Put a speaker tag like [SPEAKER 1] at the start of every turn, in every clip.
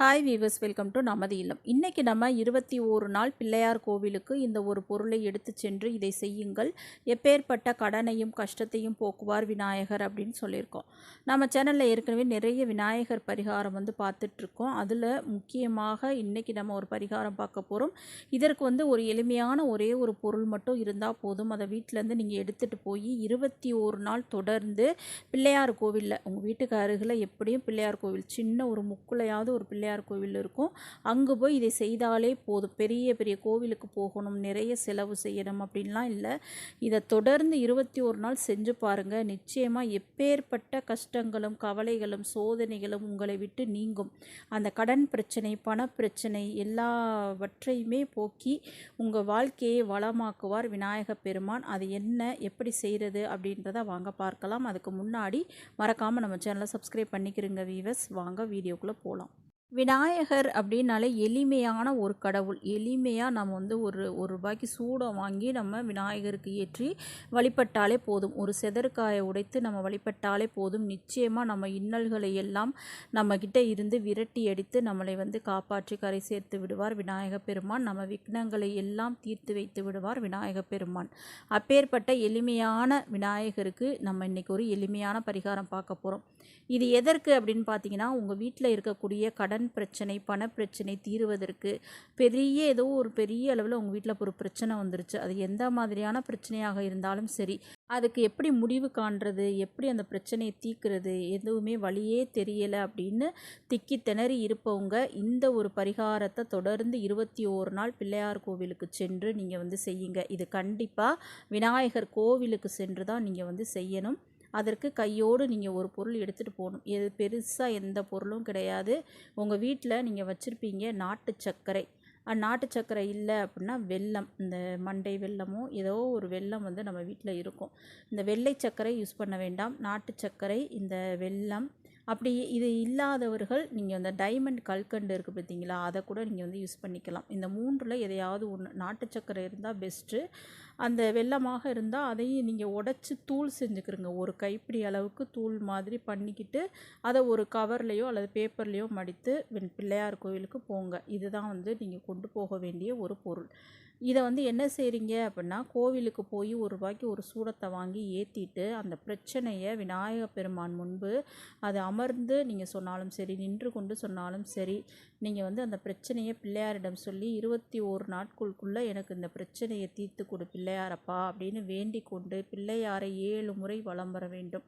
[SPEAKER 1] Hi viewers welcome to நமது இல்லம். இன்றைக்கி நம்ம இருபத்தி ஓரு நாள் பிள்ளையார் கோவிலுக்கு இந்த ஒரு பொருளை எடுத்து சென்று இதை செய்யுங்கள். எப்பேற்பட்ட கடனையும் கஷ்டத்தையும் போக்குவார் விநாயகர் அப்படின்னு சொல்லியிருக்கோம். நம்ம சேனலில் ஏற்கனவே நிறைய விநாயகர் பரிகாரம் வந்து பார்த்துட்ருக்கோம். அதில் முக்கியமாக இன்றைக்கி நம்ம ஒரு பரிகாரம் பார்க்க போகிறோம் இதற்கு வந்து ஒரு எளிமையான ஒரே ஒரு பொருள் மட்டும் இருந்தால் போதும். அதை வீட்டிலேருந்து நீங்கள் எடுத்துகிட்டு போய் இருபத்தி ஓரு நாள் தொடர்ந்து பிள்ளையார் கோவிலில் உங்கள் வீட்டுக்கு அருகில் எப்படியும் பிள்ளையார் கோவில் சின்ன ஒரு முக்குலையாவது ஒரு பிள்ளையார் கோவில் இருக்கும். அங்கே போய் இதை செய்தாலே போதும். பெரிய பெரிய கோவிலுக்கு போகணும் நிறைய செலவு செய்யணும் அப்படின்லாம் இல்லை. இதை தொடர்ந்து இருபத்தி ஒரு நாள் செஞ்சு பாருங்கள் நிச்சயமாக எப்பேற்பட்ட கஷ்டங்களும் கவலைகளும் சோதனைகளும் உங்களை விட்டு நீங்கும். அந்த கடன் பிரச்சனை பணப்பிரச்சனை எல்லாவற்றையுமே போக்கி உங்கள் வாழ்க்கையை வளமாக்குவார் விநாயக பெருமான். அது என்ன எப்படி செய்கிறது அப்படின்றத வாங்க பார்க்கலாம். அதுக்கு முன்னாடி மறக்காமல் நம்ம சேனலை சப்ஸ்கிரைப் பண்ணிக்கிறோங்க வீவர்ஸ் வாங்க வீடியோக்குள்ளே போகலாம் விநாயகர் அப்படின்னாலே எளிமையான ஒரு கடவுள். எளிமையாக நம்ம வந்து ஒரு ஒரு ரூபாய்க்கு சூடம் வாங்கி நம்ம விநாயகருக்கு ஏற்றி வழிபட்டாலே போதும். ஒரு செதற்காயை உடைத்து நம்ம வழிபட்டாலே போதும். நிச்சயமாக நம்ம இன்னல்களை எல்லாம் நம்மக்கிட்ட இருந்து விரட்டி அடித்து நம்மளை வந்து காப்பாற்றி கரை சேர்த்து விடுவார் விநாயக பெருமான். நம்ம விக்னங்களை எல்லாம் தீர்த்து வைத்து விடுவார் விநாயக பெருமான். அப்பேற்பட்ட எளிமையான விநாயகருக்கு நம்ம இன்றைக்கி ஒரு எளிமையான பரிகாரம் பார்க்க போகிறோம் இது எதற்கு அப்படின்னு பார்த்தீங்கன்னா உங்கள் வீட்டில் இருக்கக்கூடிய கடன் பிரச்சனை பணப்பிரச்சனை தீருவதற்கு பெரிய ஏதோ ஒரு பெரிய அளவில் உங்கள் வீட்டில் ஒரு பிரச்சனை வந்துருச்சு. அது எந்த மாதிரியான பிரச்சனையாக இருந்தாலும் சரி அதுக்கு எப்படி முடிவு காண்றது எப்படி அந்த பிரச்சனையை தீர்க்கிறது எதுவுமே வழியே தெரியலை அப்படின்னு திக்கி திணறி இருப்பவங்க இந்த ஒரு பரிகாரத்தை தொடர்ந்து இருபத்தி ஓரு நாள் பிள்ளையார் கோவிலுக்கு சென்று நீங்கள் வந்து செய்யுங்க. இது கண்டிப்பாக விநாயகர் கோவிலுக்கு சென்று தான் நீங்கள் வந்து செய்யணும். அதற்கு கையோடு நீங்கள் ஒரு பொருள் எடுத்துகிட்டு போகணும். எது பெருசாக எந்த பொருளும் கிடையாது. உங்கள் வீட்டில் நீங்கள் வச்சுருப்பீங்க நாட்டு சர்க்கரை. நாட்டு சர்க்கரை இல்லை அப்படின்னா வெல்லம். இந்த மண்டை வெல்லமோ ஏதோ ஒரு வெல்லம் வந்து நம்ம வீட்டில் இருக்கும். இந்த வெள்ளை சர்க்கரை யூஸ் பண்ண வேண்டாம். நாட்டு சர்க்கரை இந்த வெல்லம் அப்படி இது இல்லாதவர்கள் நீங்கள் அந்த டைமண்ட் கல்கண்டு இருக்குது பார்த்தீங்களா அதை கூட நீங்கள் வந்து யூஸ் பண்ணிக்கலாம். இந்த மூன்றில் எதையாவது ஒன்று நாட்டு இருந்தால் பெஸ்ட்டு அந்த வெள்ளமாக இருந்தால் அதையும் நீங்கள் உடச்சி தூள் செஞ்சுக்கிறங்க ஒரு கைப்பிடி அளவுக்கு தூள் மாதிரி பண்ணிக்கிட்டு அதை ஒரு கவர்லேயோ அல்லது பேப்பர்லேயோ மடித்து பிள்ளையார் கோவிலுக்கு போங்க. இதுதான் வந்து நீங்கள் கொண்டு போக வேண்டிய ஒரு பொருள். இதை வந்து என்ன செய்கிறீங்க அப்படின்னா கோவிலுக்கு போய் ஒரு ரூபாய்க்கு ஒரு சூடத்தை வாங்கி ஏற்றிட்டு அந்த பிரச்சனையை விநாயக பெருமான் முன்பு அது அமர்ந்து நீங்கள் சொன்னாலும் சரி நின்று கொண்டு சொன்னாலும் சரி நீங்கள் வந்து அந்த பிரச்சனையை பிள்ளையாரிடம் சொல்லி இருபத்தி ஒரு நாட்களுக்குள்ளே எனக்கு இந்த பிரச்சனையை தீர்த்து கொடு பிள்ளையாரப்பா அப்படின்னு வேண்டிக் கொண்டு பிள்ளையாரை ஏழு முறை வலம் வர வேண்டும்.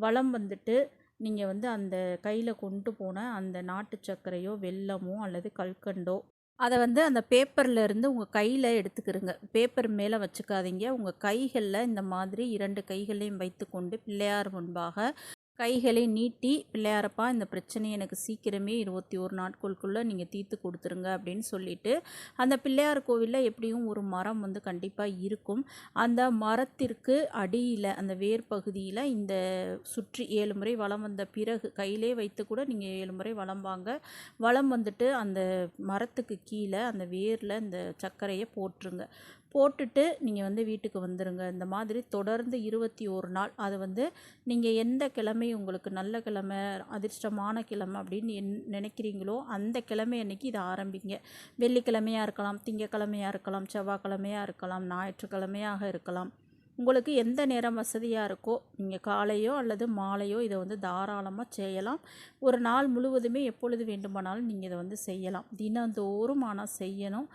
[SPEAKER 1] வளம் வந்துட்டு நீங்கள் வந்து அந்த கையில் கொண்டு போன அந்த நாட்டு சர்க்கரையோ வெல்லமோ அல்லது கல்கண்டோ அதை வந்து அந்த பேப்பரில் இருந்து உங்கள் கையில் எடுத்துக்கிறங்க பேப்பர் மேலே வச்சுக்காதீங்க. உங்கள் கைகளில் இந்த மாதிரி இரண்டு கைகளையும் வைத்துக்கொண்டு பிள்ளையார் முன்பாக கைகளை நீட்டி பிள்ளையாரப்பா இந்த பிரச்சனையை எனக்கு சீக்கிரமே இருபத்தி ஒரு நாட்களுக்குள்ளே நீங்கள் தீர்த்து கொடுத்துருங்க அப்படின்னு சொல்லிட்டு அந்த பிள்ளையார் கோவிலில் எப்படியும் ஒரு மரம் வந்து கண்டிப்பாக இருக்கும். அந்த மரத்திற்கு அடியில் அந்த வேர் பகுதியில் இந்த சுற்றி ஏழு முறை வளம் வந்த பிறகு கையிலே வைத்து கூட நீங்கள் ஏழு முறை வளம் வாங்க. வளம் வந்துட்டு அந்த மரத்துக்கு கீழே அந்த வேரில் இந்த சர்க்கரையை போட்டுருங்க. போட்டுட்டு நீங்கள் வந்து வீட்டுக்கு வந்துடுங்க இந்த மாதிரி தொடர்ந்து இருபத்தி ஒரு நாள். அது வந்து நீங்கள் எந்த கிழமை உங்களுக்கு நல்ல கிழமை அதிர்ஷ்டமான கிழமை அப்படின்னு என் நினைக்கிறீங்களோ அந்த கிழமை அன்னைக்கு இதை ஆரம்பிங்க. வெள்ளிக்கிழமையாக இருக்கலாம் திங்கக்கிழமையாக இருக்கலாம் செவ்வாய்க்கிழமையாக இருக்கலாம் ஞாயிற்றுக்கிழமையாக இருக்கலாம். உங்களுக்கு எந்த நேரம் வசதியாக இருக்கோ நீங்கள் காலையோ அல்லது மாலையோ இதை வந்து தாராளமாக செய்யலாம். ஒரு நாள் முழுவதுமே எப்பொழுது வேண்டுமானாலும் நீங்கள் இதை வந்து செய்யலாம். தினந்தோறும் ஆனால் செய்யணும்.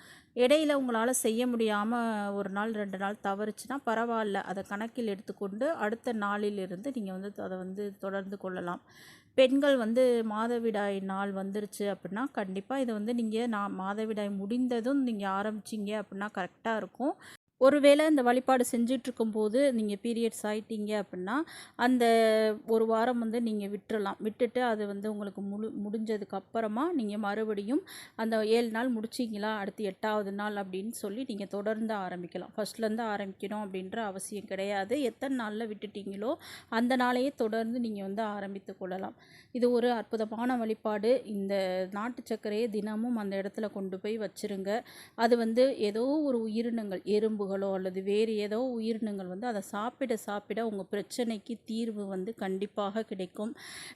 [SPEAKER 1] இடையில உங்களால் செய்ய முடியாமல் ஒரு நாள் ரெண்டு நாள் தவறுச்சுன்னா பரவாயில்ல. அதை கணக்கில் எடுத்துக்கொண்டு அடுத்த நாளிலிருந்து நீங்கள் வந்து அதை வந்து தொடர்ந்து கொள்ளலாம். பெண்கள் வந்து மாதவிடாய் நாள் வந்துருச்சு அப்படின்னா கண்டிப்பாக இதை வந்து நீங்கள் நான் மாதவிடாய் முடிந்ததும் நீங்கள் ஆரம்பிச்சிங்க அப்படின்னா கரெக்டாக இருக்கும். ஒருவேளை இந்த வழிபாடு செஞ்சிட்ருக்கும்போது நீங்கள் பீரியட்ஸ் ஆகிட்டீங்க அப்படின்னா அந்த ஒரு வாரம் வந்து நீங்கள் விட்டுறலாம். விட்டுட்டு அது வந்து உங்களுக்கு முழு முடிஞ்சதுக்கு அப்புறமா நீங்கள் மறுபடியும் அந்த ஏழு நாள் முடிச்சிங்களா அடுத்து எட்டாவது நாள் அப்படின்னு சொல்லி நீங்கள் தொடர்ந்து ஆரம்பிக்கலாம். ஃபஸ்ட்லேருந்து ஆரம்பிக்கணும் அப்படின்ற அவசியம் கிடையாது. எத்தனை நாளில் விட்டுட்டீங்களோ அந்த நாளையே தொடர்ந்து நீங்கள் வந்து ஆரம்பித்து கொள்ளலாம். இது ஒரு அற்புதமான வழிபாடு. இந்த நாட்டு சர்க்கரையை தினமும் அந்த இடத்துல கொண்டு போய் வச்சுருங்க. அது வந்து ஏதோ ஒரு உயிரினங்கள் எறும்பு பாம்புகளோ அல்லது வேறு ஏதோ உயிரினங்கள் வந்து அதை சாப்பிட சாப்பிட உங்கள் பிரச்சனைக்கு தீர்வு வந்து கண்டிப்பாக கிடைக்கும்.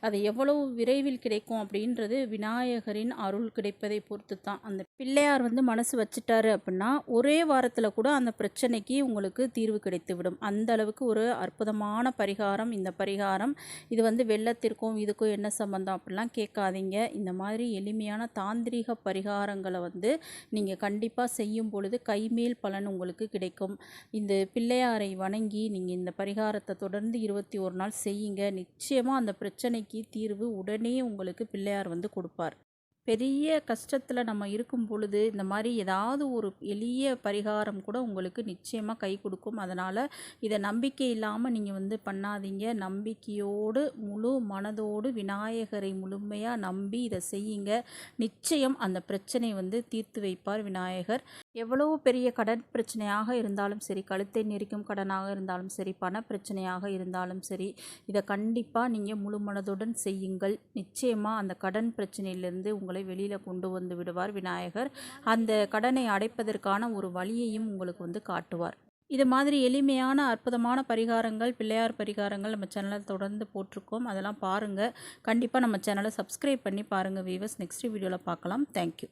[SPEAKER 1] அது எவ்வளவு விரைவில் கிடைக்கும் அப்படின்றது விநாயகரின் அருள் கிடைப்பதை பொறுத்து தான் அந்த பிள்ளையார் வந்து மனசு வச்சுட்டாரு அப்படின்னா ஒரே வாரத்தில் கூட அந்த பிரச்சனைக்கு உங்களுக்கு தீர்வு கிடைத்து விடும் அந்த அளவுக்கு ஒரு அற்புதமான பரிகாரம் இந்த பரிகாரம் இது வந்து வெள்ளத்திற்கும் இதுக்கும் என்ன சம்பந்தம் அப்படிலாம் கேட்காதீங்க. இந்த மாதிரி எளிமையான தாந்திரீக பரிகாரங்களை வந்து நீங்கள் கண்டிப்பாக செய்யும் பொழுது கைமேல் பலன் உங்களுக்கு கிடைக்கும். கிடைக்கும். இந்த பிள்ளையாரை வணங்கி நீங்கள் இந்த பரிகாரத்தை தொடர்ந்து இருபத்தி ஒரு நாள் செய்யுங்க. நிச்சயமாக அந்த பிரச்சனைக்கு தீர்வு உடனே உங்களுக்கு பிள்ளையார் வந்து கொடுப்பார். பெரிய கஷ்டத்தில் நம்ம இருக்கும் பொழுது இந்த மாதிரி ஏதாவது ஒரு எளிய பரிகாரம் கூட உங்களுக்கு நிச்சயமாக கை கொடுக்கும். அதனால் இதை நம்பிக்கை இல்லாமல் நீங்கள் வந்து பண்ணாதீங்க. நம்பிக்கையோடு முழு மனதோடு விநாயகரை முழுமையாக நம்பி இதை செய்யுங்க. நிச்சயம் அந்த பிரச்சனை வந்து தீர்த்து வைப்பார் விநாயகர். எவ்வளவு பெரிய கடன் பிரச்சனையாக இருந்தாலும் சரி கழுத்தை நெரிக்கும் கடனாக இருந்தாலும் சரி பண பிரச்சனையாக இருந்தாலும் சரி இதை கண்டிப்பாக நீங்கள் முழு மனதுடன் செய்யுங்கள். நிச்சயமாக அந்த கடன் பிரச்சனையிலிருந்து உங்களை வெளியில் கொண்டு வந்து விடுவார் விநாயகர். அந்த கடனை அடைப்பதற்கான ஒரு வழியையும் உங்களுக்கு வந்து காட்டுவார். இது மாதிரி எளிமையான அற்புதமான பரிகாரங்கள் பிள்ளையார் பரிகாரங்கள் நம்ம சேனலில் தொடர்ந்து போட்டிருக்கோம். அதெல்லாம் பாருங்கள் கண்டிப்பாக நம்ம சேனலை சப்ஸ்கிரைப் பண்ணி பாருங்கள் வீவர்ஸ் நெக்ஸ்ட் வீடியோவில் பார்க்கலாம். தேங்க்யூ